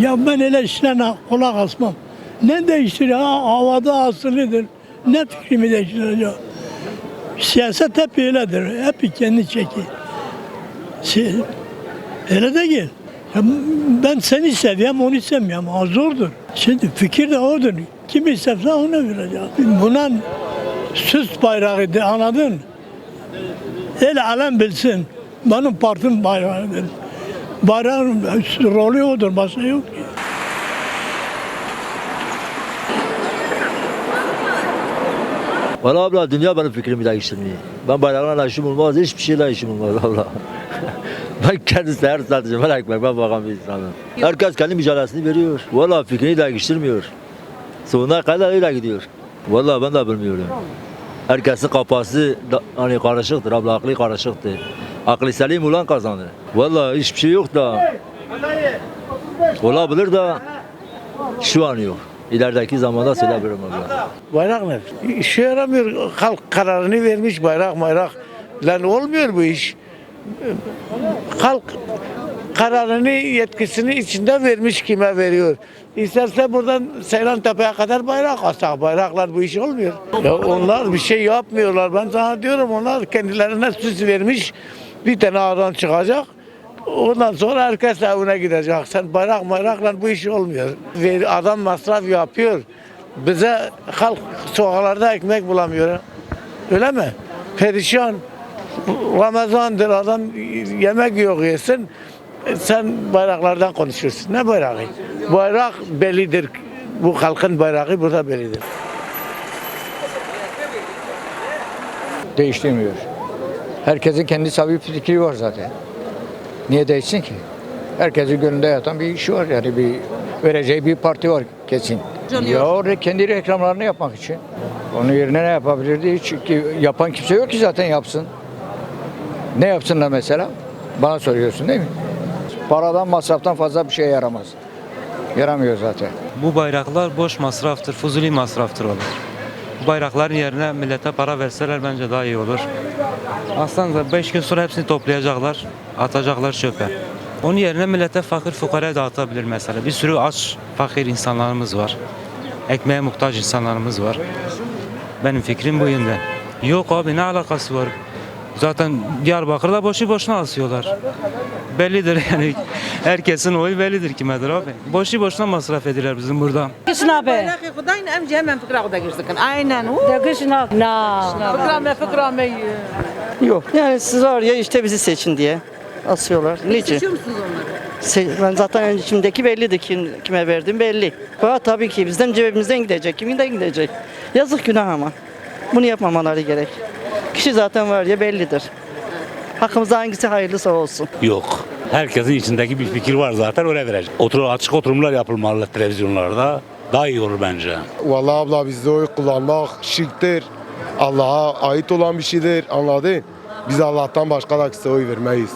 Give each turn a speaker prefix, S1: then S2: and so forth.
S1: Ya ben öyle işlerine kulak asmam. Ne değiştirir ha? Havada asılıdır. Ne fikrimi değiştirecek? Siyaset hep öyledir. Hep kendi çeki. Si- Öyle değil. Ya ben seni seviyorum, onu sevmiyorum. Ha, zordur. Şimdi fikir de odur. Kim isterse ona verecek. Buna süs bayrağıydı anladın? El alem bilsin. Benim partim bayrağıdır. Bayrağın rolü odur, başka yok ki.
S2: Valla abla dünya benim fikrimi değiştirmiyor. Ben bayraklarla işim olmaz, hiçbir şeyle işim olmaz abla. ben kendisi her satıcı, ben ekmek, ben bakan bir insanım. Herkes kendi mücadelesini veriyor. Valla fikrini değiştirmiyor. Sonuna kadar öyle gidiyor. Valla ben de bilmiyorum. Herkesin kafası da, hani karışıktır, abla aklı karışıktır. Aklı selim olan kazanır. Valla hiçbir şey yok da. Olabilir de şu an yok. İlerideki zamanda söyleyebilirim abla.
S3: Bayrak ne? İşe yaramıyor. Halk kararını vermiş bayrak bayrak. Lan olmuyor bu iş. Halk kararını yetkisini içinde vermiş kime veriyor. İsterse buradan Seylan Tepe'ye kadar bayrak assak. Bayraklar bu iş olmuyor. Ya onlar bir şey yapmıyorlar. Ben sana diyorum onlar kendilerine süs vermiş. Bir tane ağdan çıkacak. Ondan sonra herkes evine gidecek. Sen bayrak bayrakla bu iş olmuyor. Adam masraf yapıyor. Bize halk sokaklarda ekmek bulamıyor. Öyle mi? Perişan. Ramazandır adam yemek yok yesin. Sen bayraklardan konuşuyorsun. Ne bayrağı? Bayrak bellidir. Bu halkın bayrağı burada bellidir.
S4: değiştirmiyor. Herkesin kendi tabii fikri var zaten. Niye değişsin ki? Herkesin gönlünde yatan bir işi var yani bir vereceği bir parti var kesin. Ya orada kendi reklamlarını yapmak için. Onun yerine ne yapabilirdi? Hiç ki yapan kimse yok ki zaten yapsın. Ne yapsınlar mesela? Bana soruyorsun değil mi? Paradan masraftan fazla bir şeye yaramaz. Yaramıyor zaten.
S5: Bu bayraklar boş masraftır, fuzuli masraftır olur. Bu bayrakların yerine millete para verseler bence daha iyi olur. Aslında 5 gün sonra hepsini toplayacaklar, atacaklar çöpe. Onun yerine millete fakir fukara dağıtabilir mesela. Bir sürü aç, fakir insanlarımız var. Ekmeğe muhtaç insanlarımız var. Benim fikrim bu yönde. Yok abi ne alakası var? Zaten Diyarbakır'da boşu boşuna asıyorlar. Bellidir yani. Herkesin oyu bellidir kimedir abi. Boşu boşuna masraf edilir bizim burada.
S6: Da girsin. Aynen.
S7: De kışına. Na.
S6: Fıkra me fıkra me.
S8: Yok. Yani siz var ya işte bizi seçin diye asıyorlar. Niçin?
S6: Seçiyor musunuz onları?
S8: Se- ben zaten içimdeki bellidir kim, kime verdim belli. Fakat tabii ki bizden cebimizden gidecek. Kiminden gidecek? Yazık günah ama. Bunu yapmamaları gerek. Kişi zaten var ya bellidir. Hakkımızda hangisi hayırlısı olsun.
S9: Yok. Herkesin içindeki bir fikir var zaten öyle verecek. Otur, açık oturumlar yapılmalı televizyonlarda. Daha iyi olur bence.
S10: Vallahi abla bizde oy kullanmak şirktir. Allah'a ait olan bir şeydir anladın? Biz Allah'tan başka da oy vermeyiz.